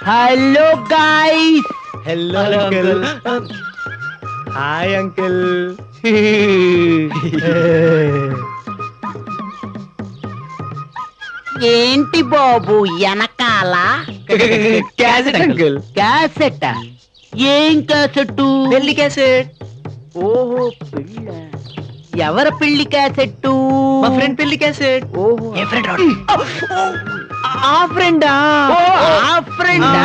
Hello guys hello uncle hi uncle ఏంటి బాబు వెనకాల? క్యాసెట్ అంకుల్ క్యాసెట్ ఏం క్యాసెట్ పెళ్ళి క్యాసెట్ ఓహో పెళ్ళ? ఎవరి పెళ్ళి క్యాసెట్ మా ఫ్రెండ్ పెళ్ళి క్యాసెట్. ఓహో. ఏ ఫ్రెండ్ ఆ ఫ్రెండా? ఆ ఫ్రెండా?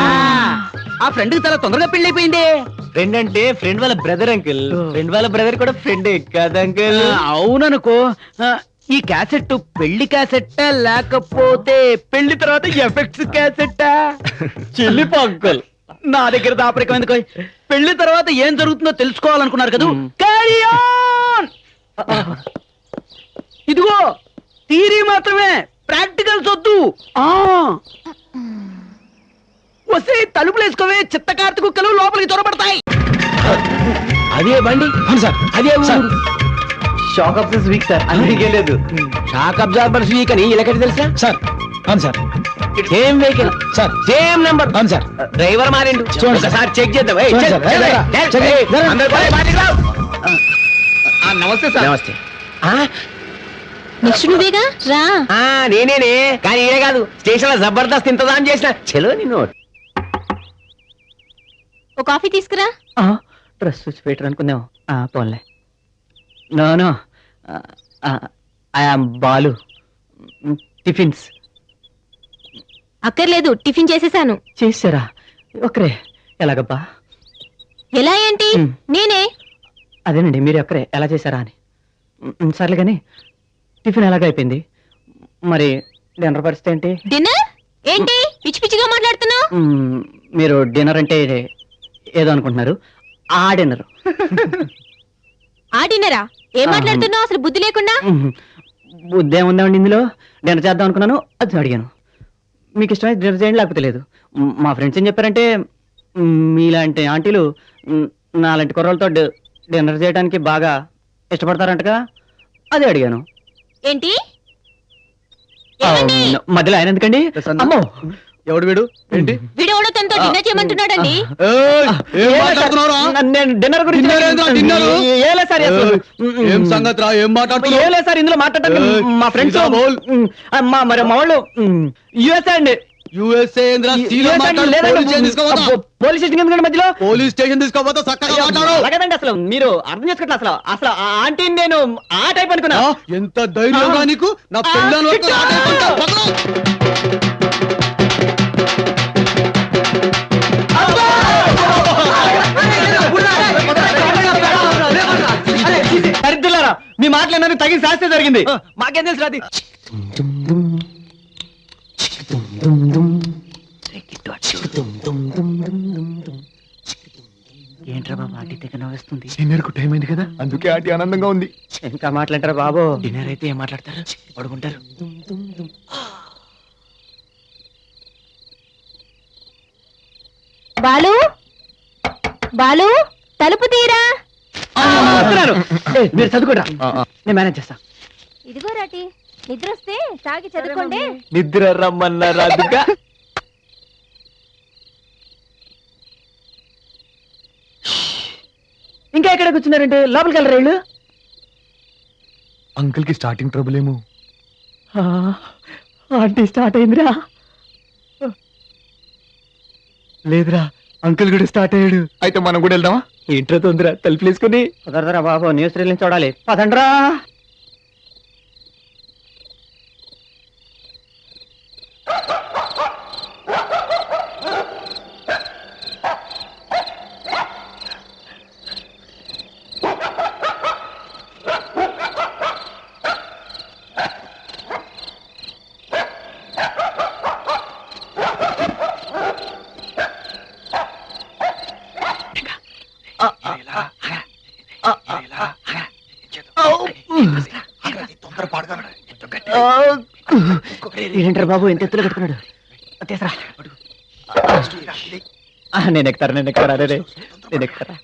ఆ ఫ్రెండ్కి చాలా తొందరగా పెళ్ళి అయిపోయింది. ఫ్రెండ్ అంటే ఫ్రెండ్ వాళ్ళ బ్రదర్ అంకుల్. ఫ్రెండ్ వాళ్ళ బ్రదర్ కూడా ఫ్రెండే కదా అంకుల్. అవుననుకో. ఈ క్యాసెట్ పెళ్ళి క్యాసెట్ లేకపోతే పెళ్ళి తర్వాత ఎఫెక్ట్స్ క్యాసెట్? చెల్లిపో అంకుల్ నా దగ్గర దాపరికం ఎందుకు? పెళ్ళి తర్వాత ఏం జరుగుతుందో తెలుసుకోవాలనుకున్నారు కదా! ఇదిగో థీరీ మాత్రమే ప్రాక్టికల్స్ వద్దు ఆ. వస్తే తలుపులు వేసుకోవే చిత్త కార్తీ కుక్కలు లోపలికి చొరబడతాయి. అదే బండి. అవును సార్. అదే ఊరు. షాక్ దిస్ వీక్ సార్ అందుకే లేదు. షాక్ అబ్జార్బర్స్ వీక్ అని ఇలాగటి తెలుసా? సార్. అవును sir. Same vehicle sir. Same number అవును సార్. డ్రైవర్ మారిండు. చూడండి సార్. చెక్ చేద్దాం. నమస్తే సార్. నమస్తే. నెక్స్ట్ నువ్వేగా? రా. ఆ నేనేనే. కానీ కాదు స్టేషన్లో జబర్దస్త్ ఇంతదాం చేసిన. చలో నిన్ను. ఓ కాఫీ తీసుకురా. డ్రెస్ చూసి పెట్టరు అనుకుందాం. ఆ, పోన్లే. No no. I am Balu. Tiffins. అక్కర్లేదు టిఫిన్ చేసేసాను. చేసారా ఒకరే ఎలాగబ్బా? ఎలా ఏంటి. నేనే? అదేనండి మీరు ఒక్కరే. ఎలా చేశారా అని. మ్, సర్లే కానీ టిఫిన్ ఎలాగ అయిపోయింది? మరి డిన్నర్ పరిస్థితి ఏంటి? డిన్నర్? ఏంటి? పిచ్చి పిచ్చిగా మాట్లాడుతున్నావు? మ్, మీరు డిన్నర్ అంటే ఏదో అనుకుంటున్నారు. ఆ డిన్నర్. ఆ డిన్నరా? ఏం. మాట్లాడుతున్నావు? అసలు బుద్ధి లేకుండా? బుద్ధి ఏముందండి ఇందులో? డిన్నర్ చేద్దాం అనుకున్నాను అది అడిగాను. మీకు ఇష్టమైతే డిన్నర్ చేయండి లేకపోతే లేదు. మ్, మా ఫ్రెండ్స్ ఏం చెప్పారంటే మ్, మీలాంటి ఆంటీలు మ్, నాలాంటి కుర్రలతో డి- డిన్నర్ చేయడానికి బాగా ఇష్టపడతారంటగా అదే అడిగాను ఏంటి ఏమండి? మధ్యలో ఆయన ఎందుకండి ప్రసన్న. అమ్మో ఎవడు వీడు ఏంటి వీడెవడో తనతో డిన్నర్ చేయమంటున్నాడండి ఏయ్, ఏం ఏలే మాట్లాడుతున్నావురా? సార్, నేను డిన్నర్ గురించి? ఏలే సార్ అసలు. ఏం సంగతి రా ఏం మాట్లాడుతున్నావు ఏలే సార్ ఇందులో మాట్లాడటానికి ఏయ్, మా ఫ్రెండ్స్ బోల్. మా మరి మా వాళ్ళు యుఎస్ అండి USA police station police station ఎందుకండి మధ్యలో? పోలీస్ స్టేషన్ తీసుకోపోతా చక్కగా మాట్లాడు. అలాగేదండి అసలు. మీరు అర్థం చేసుకోవట్లేదు అసలు. అసలు ఆ ఆంటీని నేను ఆ టైప్ అనుకున్నా. ఎంత ధైర్యంగా. నీకు? నా పక్కన. దరిద్రులారా మీ మాటలు ఏమన్నా తగిన శాస్త్రం జరిగింది. మాకేం తెలుసు అది ఏంట్రా బాబు ఆంటీ దగ్గర నవ్వుస్తుంది? డిన్నర్కు టైం అయింది కదా అందుకే ఆంటీ ఆనందంగా ఉంది. ఇంకా మాట్లాంటారా బాబు? డిన్నర్ అయితే ఏం మాట్లాడతారు? పడుకుంటారు. బాలు? బాలు? తలుపు తీరా? మీరు చదువుకోరా నేను మేనేజ్ చేస్తా. ఇదిగో రాటి. నిద్ర వస్తే తాగి చదువుకోండి. నిద్ర రమ్మన్నారు అదుగా ఇంకా ఎక్కడ కూర్చున్నారంటే లోపలికి వెళ్ళరు వీళ్ళు? అంకుల్కి స్టార్టింగ్ ట్రబుల్ ఏమో ఆంటీ స్టార్ట్ అయిందిరా. లేదురా అంకుల్ కూడా స్టార్ట్ అయ్యాడు. అయితే మనం కూడా వెళ్దామా? ఏంట్రా తొందర తలుపులు వేసుకుని కుదరదురా బాబు న్యూస్ రీల్ని చూడాలి. పదండ్రా. పాట పాడుతున్నాడు. బాబు ఎంత ఎత్తులో కట్టుకున్నాడు? నేను ఎక్కుతారా నేను ఎక్కుతారా? అదే నేను ఎక్కుతారా?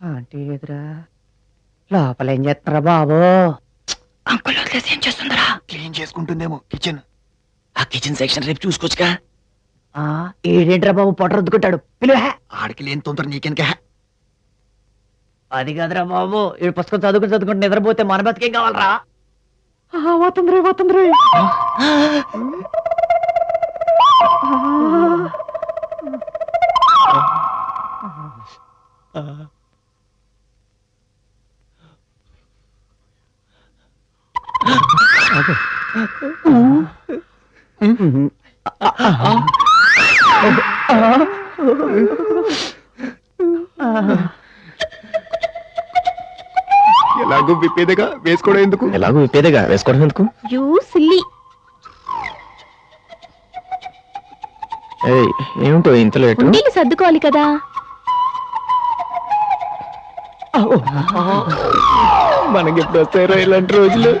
ఆంటీ ఎదురా. లోపలేం చేస్తున్నారా బాబు? వదిలేసి ఏం చేస్తుందిరా? క్లీన్ చేసుకుంటుందేమో కిచెన్ ఆ కిచెన్ సెక్షన్ రేపు చూసుకోవచ్చుగా. ఆ, ఏడేంట్రా బాబు పొట్ట రుద్దుకుంటాడు. పిలువ. ఆడికి లేని తొందర నీకెనక అది కాదురా బాబు ఈ పుస్తకం చదువుకుని చదువుకుంటే నిద్రపోతే మన బతికేం కావాలరా? పోతుంది రే ఎలాగో విప్పేదగా వేసుకోవడం ఎందుకు? ఎలాగో విప్పేదేగా వేసుకోవడం ఎందుకు? You silly. ఏయ్ ఏమిటో ఇంత లేటు సర్దుకోవాలి కదా. మనకి ఎప్పుడు వస్తాయో ఇలాంటి రోజులు.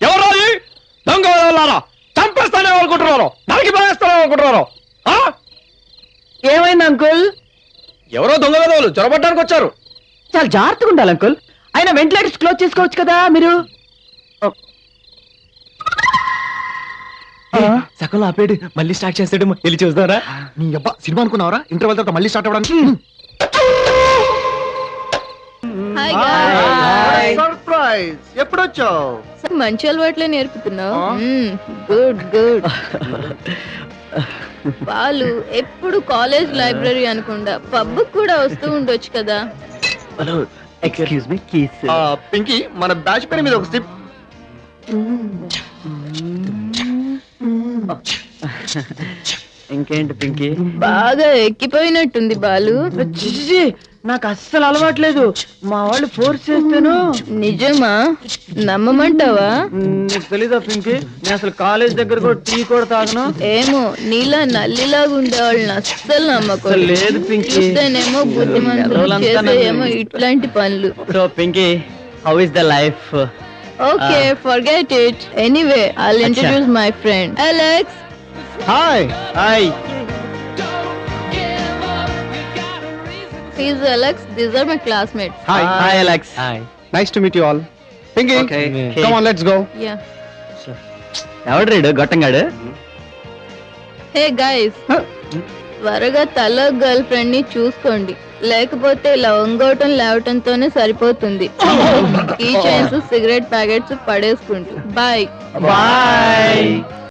ఎవరు దొంగ వాళ్ళారా చంపేస్తానే అనుకుంటున్నారు. నరికి పడేస్తానే అనుకుంటున్నారు. ఏమైంది అంకుల్? ఎవరో దొంగ విధవులు చొరబట్టడానికి వచ్చారు. చాలా జాగ్రత్తగా ఉండాలి అంకుల్. అయినా వెంటిలేటర్స్ క్లోజ్ చేసుకోవచ్చు కదా మీరు? సగంలో ఆపేడు మళ్ళీ స్టార్ట్ చేస్తాడు వెళ్ళి చూస్తారా నీ అబ్బా సినిమా అనుకున్నావరా? ఇంటర్వెల్ తర్వాత మళ్ళీ స్టార్ట్ అవ్వడానికి? హాయ్ సర్ప్రైజ్ ఎప్పుడు వచ్చావు మంచి అలవాట్లే నేర్పుతున్నావు. గుడ్ గుడ్ వాళ్ళు ఎప్పుడు కాలేజ్ లైబ్రరీ అనుకుండా పబ్ కూడా వస్తూ ఉండొచ్చు కదా. ఎక్స్క్యూజ్ మీ కీస్ పింకీ మన బ్యాచ్ పేరు మీద ఒక స్లిప్ ఇంకేంటి పింకీ? బాగా ఎక్కిపోయినట్టుంది బాలు. నాకు అస్సలు అలవాట్లేదు. మా వాళ్ళు ఫోర్స్ చేస్తాను. నిజమా? నమ్మమంటావా? నీకు తెలీదా పింకీ? నేను అసలు కాలేజ్ దగ్గర కూడా టీ కూడా తాగను. ఏమో నీలా నల్లిలాగా ఉండేవాళ్ళని అస్సలు నమ్మకం లేదు పింకీ. బుద్ధిమంతులు చేసేయేమో నన్ను- ఇట్లాంటి పనులు. So Pinky how is the life okay forget it anyway I. Introduce my friend Alex hi hi he's Alex these are my classmates hi hi Alex nice to meet you all Pinky Okay. Come on let's go yeah ఎవడు రీడు గొట్టంగాడు? Hey guys త్వరగా తల girl ఫ్రెండ్ని చూసుకోండి. లేకపోతే ఇలా ఒంగోటం లేవటంతోనే సరిపోతుంది. ఈ chains cigarette packets పడేసుకుంటూ. Bye bye